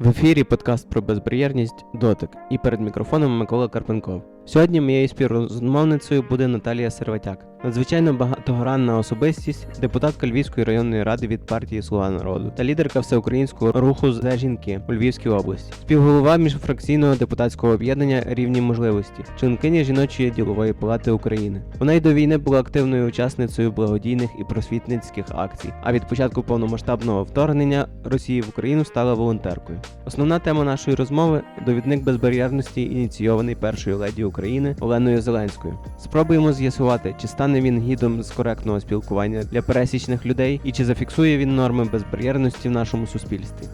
В ефірі подкаст про безбар'єрність Дотик і перед мікрофоном Микола Карпенков. Сьогодні моєю співрозмовницею буде Наталія Серватяк, надзвичайно багатогранна особистість, депутатка Львівської районної ради від партії Слуга народу та лідерка всеукраїнського руху за жінки у Львівській області, співголова міжфракційного депутатського об'єднання Рівні можливості, членкиня жіночої ділової палати України. Вона й до війни була активною учасницею благодійних і просвітницьких акцій. А від початку повномасштабного вторгнення Росії в Україну стала волонтеркою. Основна тема нашої розмови довідник безбар'єрності, ініційований першою леді України Оленою Зеленською. Спробуємо з'ясувати, чи стане він гідом з коректного спілкування для пересічних людей і чи зафіксує він норми безбар'єрності в нашому суспільстві.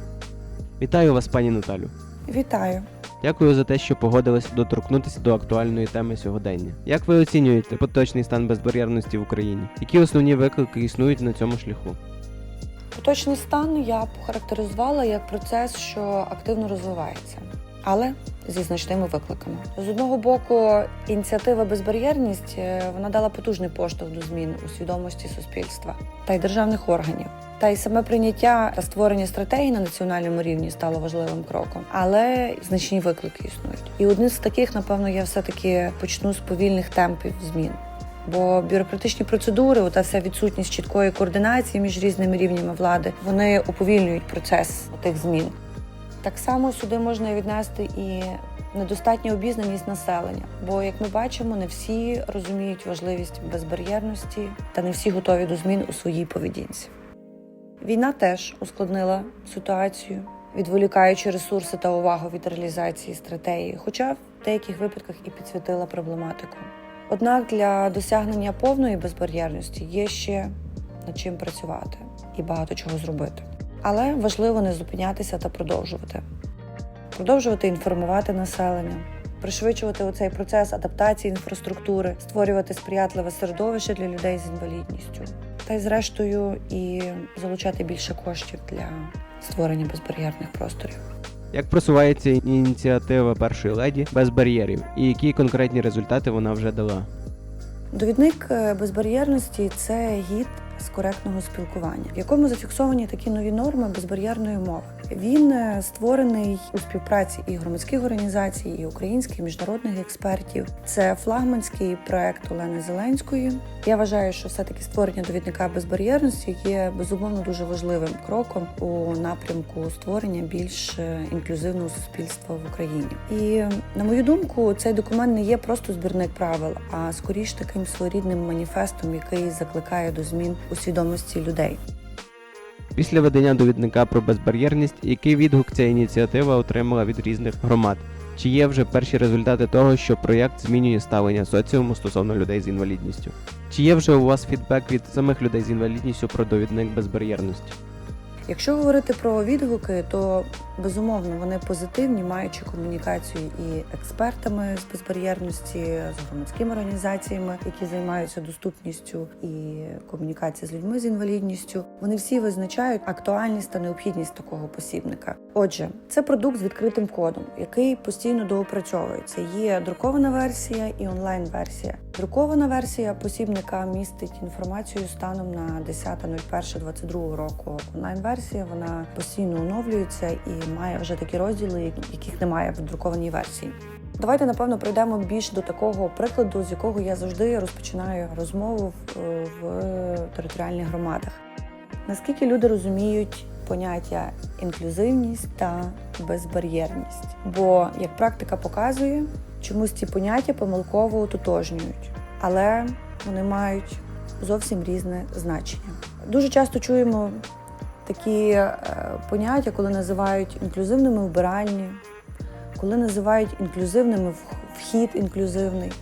Вітаю вас, пані Наталю. Вітаю. Дякую за те, що погодились доторкнутися до актуальної теми сьогодення. Як ви оцінюєте поточний стан безбар'єрності в Україні? Які основні виклики існують на цьому шляху? Поточний стан я б характеризувала як процес, що активно розвивається, але зі значними викликами. З одного боку, ініціатива безбар'єрність е, вона дала потужний поштовх до змін у свідомості суспільства та й державних органів. Та й саме прийняття та створення стратегії на національному рівні стало важливим кроком, але значні виклики існують. І один з таких, напевно, я все таки почну з повільних темпів змін. Бо бюрократичні процедури, та вся відсутність чіткої координації між різними рівнями влади, вони уповільнюють процес тих змін. Так само сюди можна віднести і недостатню обізнаність населення. Бо, як ми бачимо, не всі розуміють важливість безбар'єрності та не всі готові до змін у своїй поведінці. Війна теж ускладнила ситуацію, відволікаючи ресурси та увагу від реалізації стратегії, хоча в деяких випадках і підсвітила проблематику. Однак для досягнення повної безбар'єрності є ще над чим працювати і багато чого зробити. Але важливо не зупинятися та продовжувати. Продовжувати інформувати населення, пришвидшувати оцей процес адаптації інфраструктури, створювати сприятливе середовище для людей з інвалідністю, та й зрештою і залучати більше коштів для створення безбар'єрних просторів. Як просувається ініціатива першої леді без бар'єрів, і які конкретні результати вона вже дала? Довідник е, безбар'єрності це гід з коректного спілкування, в якому зафіксовані такі нові норми безбар'єрної мови. Він е, створений у співпраці і громадських організацій, і українських і міжнародних експертів. Це флагманський проект Олени Зеленської. Я вважаю, що все-таки створення довідника безбар'єрності є безумовно дуже важливим кроком у напрямку створення більш е, інклюзивного суспільства в Україні. І на мою думку, цей документ не є просто збірник правил, а скоріш таким своєрідним маніфестом, який закликає до змін у свідомості людей. Після ведення довідника про безбар'єрність, який відгук ця ініціатива отримала від різних громад? Чи є вже перші результати того, що проєкт змінює ставлення соціуму стосовно людей з інвалідністю? Чи є вже у вас фідбек від самих людей з інвалідністю про довідник безбар'єрності? Якщо говорити про відгуки, то безумовно вони позитивні, маючи комунікацію і експертами з безбар'єрності, з громадськими організаціями, які займаються доступністю і комунікація з людьми з інвалідністю. Вони всі визначають актуальність та необхідність такого посібника. Отже, це продукт з відкритим кодом, який постійно доопрацьовується. Є друкована версія і онлайн-версія. Друкована версія посібника містить інформацію станом на 10.01.22 року. Онлайн-версія вона постійно оновлюється і має вже такі розділи, яких немає в друкованій версії. Давайте напевно прийдемо більш до такого прикладу, з якого я завжди розпочинаю розмову в, в територіальних громадах. Наскільки люди розуміють поняття інклюзивність та безбар'єрність? Бо як практика показує, чомусь ці поняття помилково ототожнюють, але вони мають зовсім різне значення. Дуже часто чуємо такі е, поняття, коли називають інклюзивними вбиральні, коли називають інклюзивними вхід інклюзивний.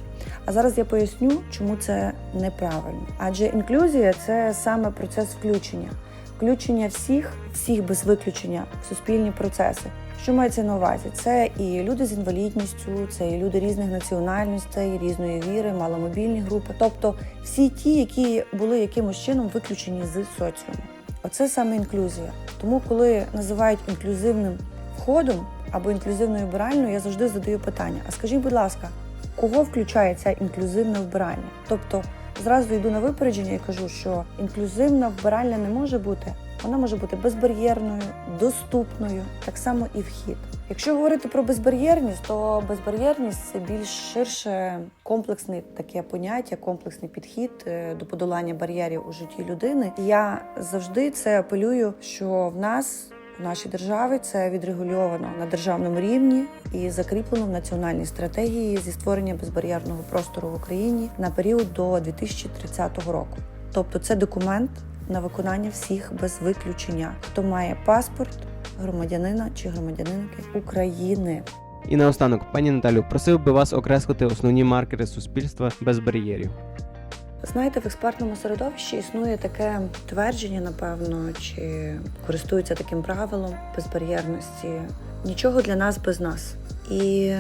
А зараз я поясню, чому це неправильно. Адже інклюзія це саме процес включення, включення всіх, всіх без виключення в суспільні процеси. Що мається на увазі? Це і люди з інвалідністю, це і люди різних національностей, різної віри, маломобільні групи, тобто всі ті, які були якимось чином виключені з соціуму. Оце саме інклюзія. Тому, коли називають інклюзивним входом або інклюзивною вбиральною, я завжди задаю питання: а скажіть, будь ласка, кого включає ця інклюзивна вбиральня? Тобто зразу йду на випередження і кажу, що інклюзивна вбиральня не може бути Вона може бути безбар'єрною, доступною, так само і вхід. Якщо говорити про безбар'єрність, то безбар'єрність це більш ширше комплексне таке поняття, комплексний підхід е, до подолання бар'єрів у житті людини. Я завжди це апелюю, що в нас. В нашій державі це відрегульовано на державному рівні і закріплено в національній стратегії зі створення безбар'єрного простору в Україні на період до 2030 року. Тобто це документ на виконання всіх без виключення, хто має паспорт громадянина чи громадянинки України. І наостанок, пані Наталю, просив би вас окреслити основні маркери суспільства без бар'єрів. Знаєте, в експертному середовищі існує таке твердження, напевно, чи користуються таким правилом безбар'єрності. Нічого для нас без нас. І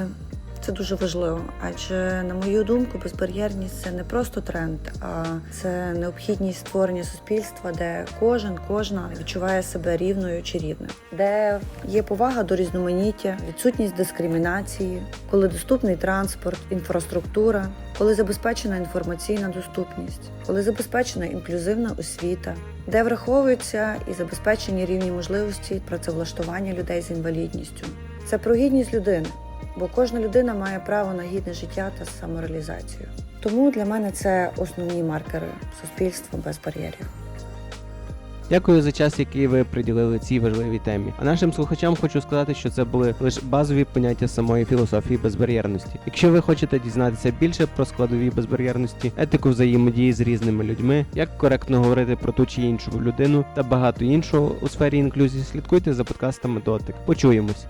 це дуже важливо, адже, на мою думку, безбар'єрність це не просто тренд, а це необхідність створення суспільства, де кожен, кожна відчуває себе рівною чи рівним, де є повага до різноманіття, відсутність дискримінації, коли доступний транспорт, інфраструктура, коли забезпечена інформаційна доступність, коли забезпечена інклюзивна освіта, де враховуються і забезпечені рівні можливості працевлаштування людей з інвалідністю. Це про гідність людини, бо кожна людина має право на гідне життя та самореалізацію. Тому для мене це основні маркери суспільства без бар'єрів. Дякую за час, який ви приділили цій важливій темі. А нашим слухачам хочу сказати, що це були лише базові поняття самої філософії безбар'єрності. Якщо ви хочете дізнатися більше про складові безбар'єрності, етику взаємодії з різними людьми, як коректно говорити про ту чи іншу людину та багато іншого у сфері інклюзії, слідкуйте за подкастами Дотик. Почуємось.